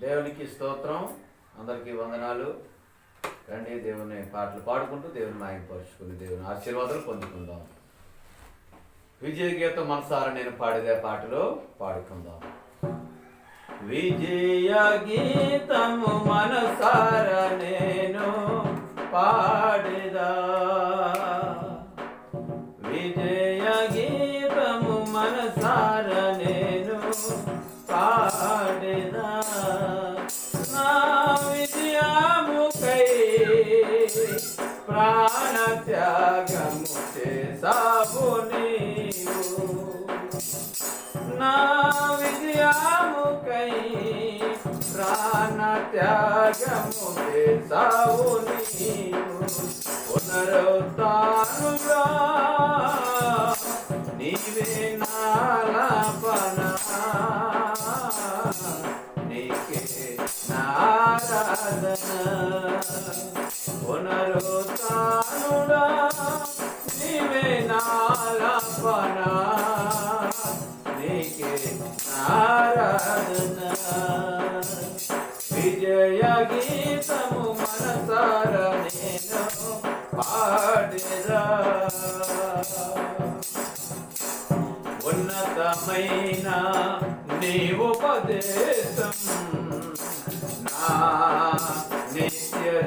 దేవునికి స్తోత్రం అందరికీ వందనాలు. రండి దేవుని పాటలు పాడుకుంటూ దేవుని మాయపరుచుకుని దేవుని ఆశీర్వాదాలు పొందుకుందాం. విజయ గీతం మనసారా నేను పాడేదే పాటలు పాడుకుందాం. విజయ గీతము మనసార నేను పాడేదా? విజయ గీతము మనసార నేను పాడేదా? నా విజయముకై ప్రాణ త్యాగము చేసావు నీవు. నా విజయముకై ప్రాణ త్యాగము చేసావు నీవు పునరుత్నుగా నీవే నాలపన నీకే పునరుత్నుడా నీవే నాలపన నీకే నారాధన విజయ గీతము మనసార నేను పాడేదా ఉన్నతమైన నీ ఉపదేశం. నా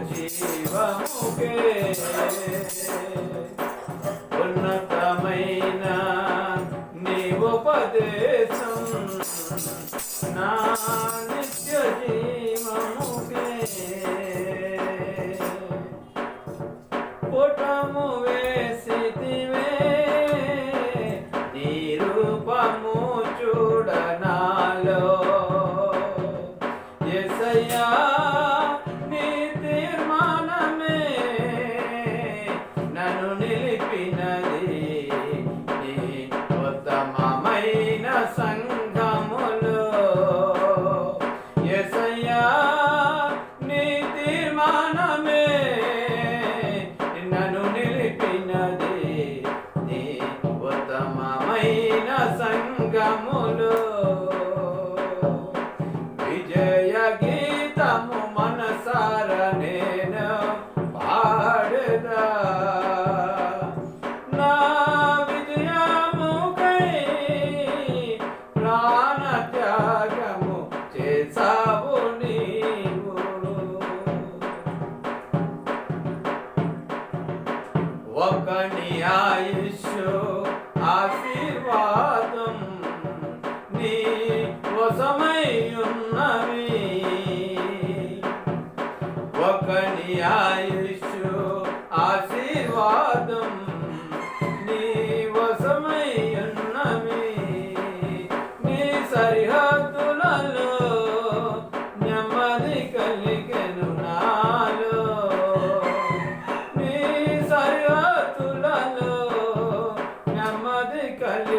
జీవముకే ఉన్నతమైన నీ ఉపదేశం. నా నిత్య జీవముకే. పుటము నీ రూపము చూడనాలో. ఎసయ్యా What can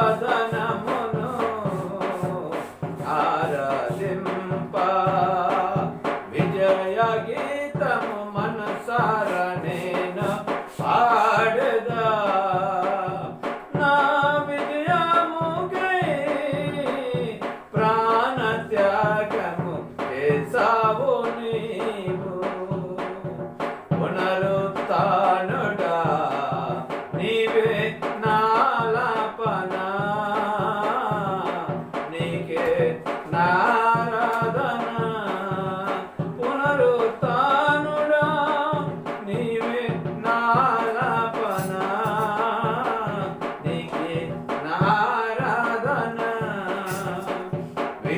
Salazar.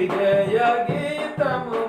విజయ గీతము